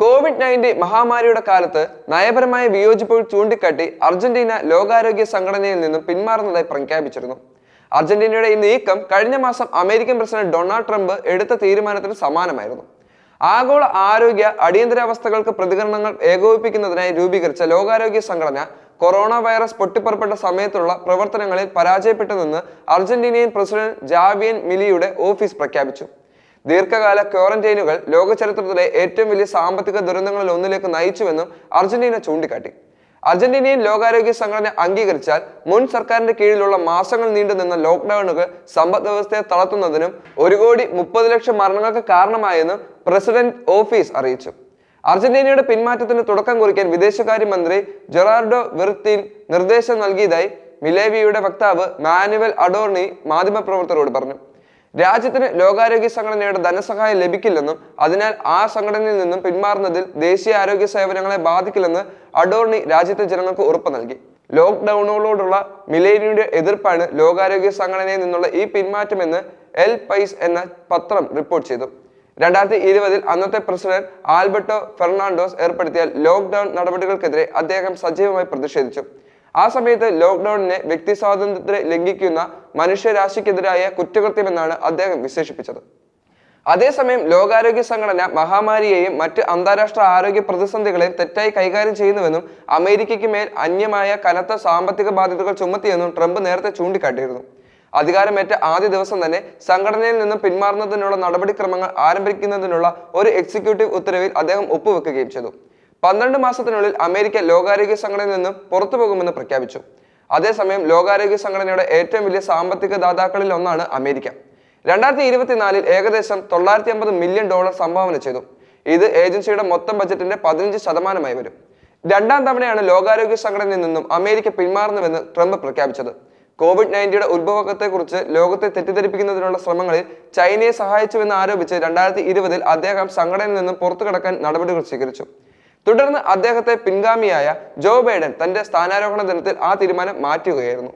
Covid nineteen മഹാമാരിയുടെ കാലത്ത് നയപരമായ വിയോജിപ്പുകൾ ചൂണ്ടിക്കാട്ടി അർജന്റീന ലോകാരോഗ്യ സംഘടനയിൽ നിന്നും പിന്മാറുന്നതായി പ്രഖ്യാപിച്ചിരുന്നു. അർജന്റീനയുടെ ഈ നീക്കം കഴിഞ്ഞ മാസം അമേരിക്കൻ പ്രസിഡന്റ് ഡൊണാൾഡ് ട്രംപ് എടുത്ത തീരുമാനത്തിന് സമാനമായിരുന്നു. ആഗോള ആരോഗ്യ അടിയന്തരാവസ്ഥകൾക്ക് പ്രതികരണങ്ങൾ ഏകോപിപ്പിക്കുന്നതിനായി രൂപീകരിച്ച ലോകാരോഗ്യ സംഘടന കൊറോണ വൈറസ് പൊട്ടിപ്പുറപ്പെട്ട സമയത്തുള്ള പ്രവർത്തനങ്ങളിൽ പരാജയപ്പെട്ടതെന്ന് അർജന്റീനിയൻ പ്രസിഡന്റ് ജാവിയൻ മിലിയുടെ ഓഫീസ് പ്രഖ്യാപിച്ചു. ദീർഘകാല ക്വാറന്റൈനുകൾ ലോകചരിത്രത്തിലെ ഏറ്റവും വലിയ സാമ്പത്തിക ദുരന്തങ്ങളിൽ ഒന്നിലേക്ക് നയിച്ചുവെന്നും അർജന്റീന ചൂണ്ടിക്കാട്ടി. അർജന്റീനിയൻ ലോകാരോഗ്യ സംഘടന അംഗീകരിച്ചാൽ മുൻ സർക്കാരിന്റെ കീഴിലുള്ള മാസങ്ങൾ നീണ്ടുനിന്ന ലോക്ക്ഡൌണുകൾ സമ്പദ് വ്യവസ്ഥയെ തളർത്തുന്നതിനും ഒരു കോടി മുപ്പത് ലക്ഷം മരണങ്ങൾക്ക് കാരണമായെന്നും പ്രസിഡന്റ് ഓഫീസ് അറിയിച്ചു. അർജന്റീനയുടെ പിന്മാറ്റത്തിന് തുടക്കം കുറിക്കാൻ വിദേശകാര്യമന്ത്രി ജെറാർഡോ വെർത്തീൻ നിർദ്ദേശം നൽകിയതായി മിലേവിയുടെ വക്താവ് മാനുവൽ അഡോർണി മാധ്യമപ്രവർത്തകരോട് പറഞ്ഞു. രാജ്യത്തിന് ലോകാരോഗ്യ സംഘടനയുടെ ധനസഹായം ലഭിക്കില്ലെന്നും അതിനാൽ ആ സംഘടനയിൽ നിന്നും പിന്മാറുന്നതിൽ ദേശീയ ആരോഗ്യ സേവനങ്ങളെ ബാധിക്കില്ലെന്ന് അഡോർണി രാജ്യത്തെ ജനങ്ങൾക്ക് ഉറപ്പ് നൽകി. ലോക്ക്ഡൌണുകളോടുള്ള മിലേനിയുടെ എതിർപ്പാണ് ലോകാരോഗ്യ സംഘടനയിൽ നിന്നുള്ള ഈ പിന്മാറ്റമെന്ന് എൽ പൈസ് എന്ന പത്രം റിപ്പോർട്ട് ചെയ്തു. രണ്ടായിരത്തി ഇരുപതിൽ അന്നത്തെ പ്രസിഡന്റ് ആൽബർട്ടോ ഫെർണാണ്ടോസ് ഏർപ്പെടുത്തിയ ലോക്ക്ഡൌൺ നടപടികൾക്കെതിരെ അദ്ദേഹം സജീവമായി പ്രതിഷേധിച്ചു. ആ സമയത്ത് ലോക്ക്ഡൌണിനെ വ്യക്തി സ്വാതന്ത്ര്യത്തെ ലംഘിക്കുന്ന മനുഷ്യരാശിക്കെതിരായ കുറ്റകൃത്യമെന്നാണ് അദ്ദേഹം വിശേഷിപ്പിച്ചത്. അതേസമയം ലോകാരോഗ്യ സംഘടന മഹാമാരിയെയും മറ്റ് അന്താരാഷ്ട്ര ആരോഗ്യ പ്രതിസന്ധികളെയും തെറ്റായി കൈകാര്യം ചെയ്യുന്നുവെന്നും അമേരിക്കയ്ക്ക് മേൽ അന്യമായ കനത്ത സാമ്പത്തിക ബാധ്യതകൾ ചുമത്തിയെന്നും ട്രംപ് നേരത്തെ ചൂണ്ടിക്കാട്ടിയിരുന്നു. അധികാരമേറ്റ ആദ്യ ദിവസം തന്നെ സംഘടനയിൽ നിന്നും പിന്മാറുന്നതിനുള്ള നടപടിക്രമങ്ങൾ ആരംഭിക്കുന്നതിനുള്ള ഒരു എക്സിക്യൂട്ടീവ് ഉത്തരവിൽ അദ്ദേഹം ഒപ്പുവെക്കുകയും ചെയ്തു. പന്ത്രണ്ട് മാസത്തിനുള്ളിൽ അമേരിക്ക ലോകാരോഗ്യ സംഘടനയിൽ നിന്നും പുറത്തു പോകുമെന്ന് പ്രഖ്യാപിച്ചു. അതേസമയം ലോകാരോഗ്യ സംഘടനയുടെ ഏറ്റവും വലിയ സാമ്പത്തിക ദാതാക്കളിൽ ഒന്നാണ് അമേരിക്ക. രണ്ടായിരത്തി ഇരുപത്തിനാലിൽ ഏകദേശം തൊള്ളായിരത്തി അമ്പത് മില്യൺ ഡോളർ സംഭാവന ചെയ്തു. ഇത് ഏജൻസിയുടെ മൊത്തം ബജറ്റിന്റെ പതിനഞ്ച് ശതമാനമായി വരും. രണ്ടാം തവണയാണ് ലോകാരോഗ്യ സംഘടനയിൽ നിന്നും അമേരിക്ക പിന്മാറുന്നുവെന്ന് ട്രംപ് പ്രഖ്യാപിച്ചത്. കോവിഡ് നയന്റീയുടെ ഉത്ഭവത്തെക്കുറിച്ച് ലോകത്തെ തെറ്റിദ്ധരിപ്പിക്കുന്നതിനുള്ള ശ്രമങ്ങളിൽ ചൈനയെ സഹായിച്ചുവെന്ന് ആരോപിച്ച് രണ്ടായിരത്തി ഇരുപതിൽ അദ്ദേഹം സംഘടനയിൽ നിന്നും പുറത്തു കടക്കാൻ നടപടികൾ സ്വീകരിച്ചു. തുടർന്ന് അദ്ദേഹത്തെ പിൻഗാമിയായ ജോ ബൈഡൻ തന്റെ സ്ഥാനാരോഹണ ദിനത്തിൽ ആ തീരുമാനം മാറ്റുകയായിരുന്നു.